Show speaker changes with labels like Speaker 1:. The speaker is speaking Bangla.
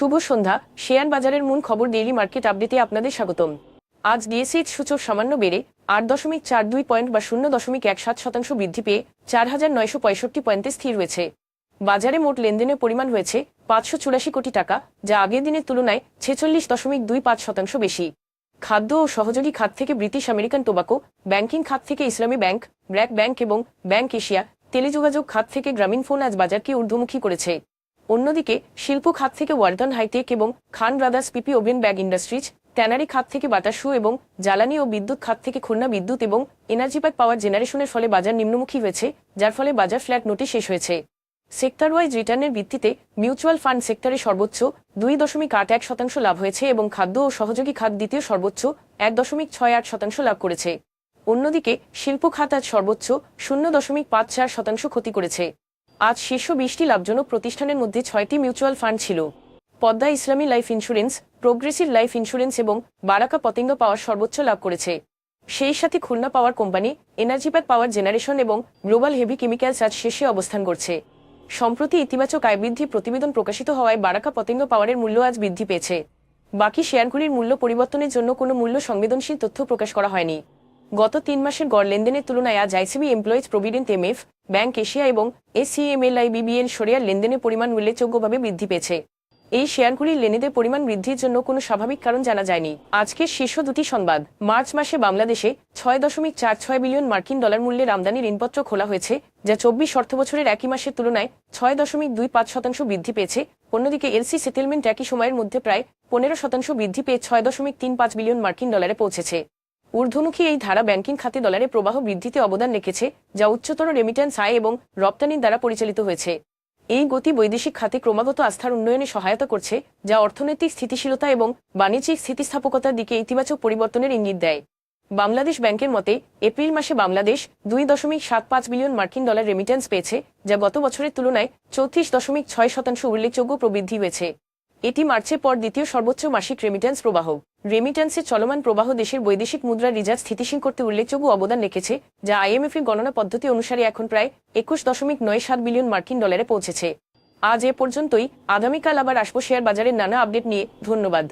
Speaker 1: শুভ সন্ধ্যা। শেয়ার বাজারের মূল খবর ডেইলি মার্কেট আপডেটে আপনাদের স্বাগতম। আজ ডিএসইচ সূচক সামান্য বেড়ে আট দশমিক চার দুই পয়েন্ট বা শূন্য দশমিক এক সাত শতাংশ বৃদ্ধি পেয়ে চার হাজার নয়শো পঁয়ষট্টি পয়েন্টে স্থির হয়েছে। বাজারে মোট লেনদেনের পরিমাণ হয়েছে পাঁচশো চুরাশি কোটি টাকা, যা আগের দিনের তুলনায় ছেচল্লিশ দশমিক দুই পাঁচ শতাংশ বেশি। খাদ্য ও সহযোগী খাত থেকে ব্রিটিশ আমেরিকান টোবাকো, ব্যাংকিং খাত থেকে ইসলামী ব্যাংক ব্র্যাক ব্যাংক এবং ব্যাংক এশিয়া, টেলিযোগাযোগ খাত থেকে গ্রামীণ ফোন আজ বাজারকে ঊর্ধ্বমুখী করেছে। অন্যদিকে, শিল্প খাত থেকে ওয়ার্ডন হাইটেক এবং Khan brothers PP woven bag industries, tannery খাত থেকে বাতাসু এবং জ্বালানি ও বিদ্যুৎ খাত থেকে খুলনা বিদ্যুৎ এবং এনার্জি প্যাক পাওয়ার জেনারেশনের ফলে বাজার নিম্নমুখী হয়েছে, যার ফলে বাজার ফ্ল্যাট নোটে শেষ হয়েছে। সেক্টর ওয়াইজ রিটার্নের ভিত্তিতে মিউচুয়াল ফান্ড সেক্টরে সর্বোচ্চ দুই দশমিক আট এক শতাংশ লাভ হয়েছে এবং খাদ্য ও সহযোগী খাত দ্বিতীয় সর্বোচ্চ এক দশমিক ছয় আট শতাংশ লাভ করেছে। অন্যদিকে, শিল্প খাত আজ সর্বোচ্চ শূন্য দশমিক পাঁচ চার শতাংশ ক্ষতি করেছে। আজ শীর্ষ বিশটি লাভজনক প্রতিষ্ঠানের মধ্যে ছয়টি মিউচুয়াল ফান্ড ছিল। Padma Islami life insurance, progressive life insurance এবং বারাকা পতেঙ্গ পাওয়ার সর্বোচ্চ লাভ করেছে। সেই সাথে Khulna power company Energypac power generation এবং গ্লোবাল হেভি কেমিক্যালস আজ শীর্ষে অবস্থান করছে। সম্প্রতি ইতিবাচক আয় বৃদ্ধি প্রতিবেদন প্রকাশিত হওয়ায় বারাকা পতেঙ্গ পাওয়ারের মূল্য আজ বৃদ্ধি পেয়েছে। বাকি শেয়ারগুলির মূল্য পরিবর্তনের জন্য কোনো মূল্য সংবেদনশীল তথ্য প্রকাশ করা হয়নি। গত তিন মাসের গড় লেনদেনের তুলনায় আজ ICB employees provident MF, bank Asia এবং এসিএমএলআই বিবিএল সরিয়ার লেনদেনের পরিমাণ উল্লেখযোগ্যভাবে বৃদ্ধি পেয়েছে। এই শেয়ারগুলির লেনেদের পরিমাণ বৃদ্ধির জন্য কোনো স্বাভাবিক কারণ জানা যায়নি। আজকের শীর্ষ দুটি সংবাদ, মার্চ মাসে বাংলাদেশে ছয় দশমিক চার ছয় বিলিয়ন মার্কিন ডলার মূল্যের আমদানি ঋণপত্র খোলা হয়েছে, যা চব্বিশ অর্থ বছরের একই মাসের তুলনায় ছয় দশমিক দুই পাঁচ শতাংশ বৃদ্ধি পেয়েছে। অন্যদিকে এলসি সেটেলমেন্ট একই সময়ের মধ্যে প্রায় পনেরো শতাংশ বৃদ্ধি পেয়ে ছয় দশমিক তিন পাঁচ বিলিয়ন মার্কিন ডলারে পৌঁছেছে। ঊর্ধ্বমুখী এই ধারা ব্যাংকিং খাতে ডলারে প্রবাহ বৃদ্ধিতে অবদান রেখেছে, যা উচ্চতর রেমিট্যান্স আয় এবং রপ্তানির দ্বারা পরিচালিত হয়েছে। এই গতি বৈদেশিক খাতে ক্রমাগত আস্থার উন্নয়নে সহায়তা করছে, যা অর্থনৈতিক স্থিতিশীলতা এবং বাণিজ্যিক স্থিতিস্থাপকতার দিকে ইতিবাচক পরিবর্তনের ইঙ্গিত দেয়। বাংলাদেশ ব্যাংকের মতে, এপ্রিল মাসে বাংলাদেশ দুই দশমিক সাত পাঁচ বিলিয়ন মার্কিন ডলার রেমিট্যান্স পেয়েছে, যা গত বছরের তুলনায় চৌত্রিশ দশমিক ছয় শতাংশ উল্লেখযোগ্য প্রবৃদ্ধি হয়েছে। এটি মার্চের পর দ্বিতীয় সর্বোচ্চ মাসিক রেমিট্যান্স প্রবাহ। রেমিট্যান্সের চলমান প্রবাহ দেশের বৈদেশিক মুদ্রা রিজার্ভ স্থিতিশীল করতে উল্লেখযোগ্য অবদান রেখেছে, যা আইএমএফ এর গণনা পদ্ধতি অনুসারে এখন প্রায় একুশ দশমিক নয় সাত বিলিয়ন মার্কিন ডলারে পৌঁছেছে। আজ এ পর্যন্তই। আগামীকাল আবার আসব শেয়ার বাজারের নানা আপডেট নিয়ে। ধন্যবাদ।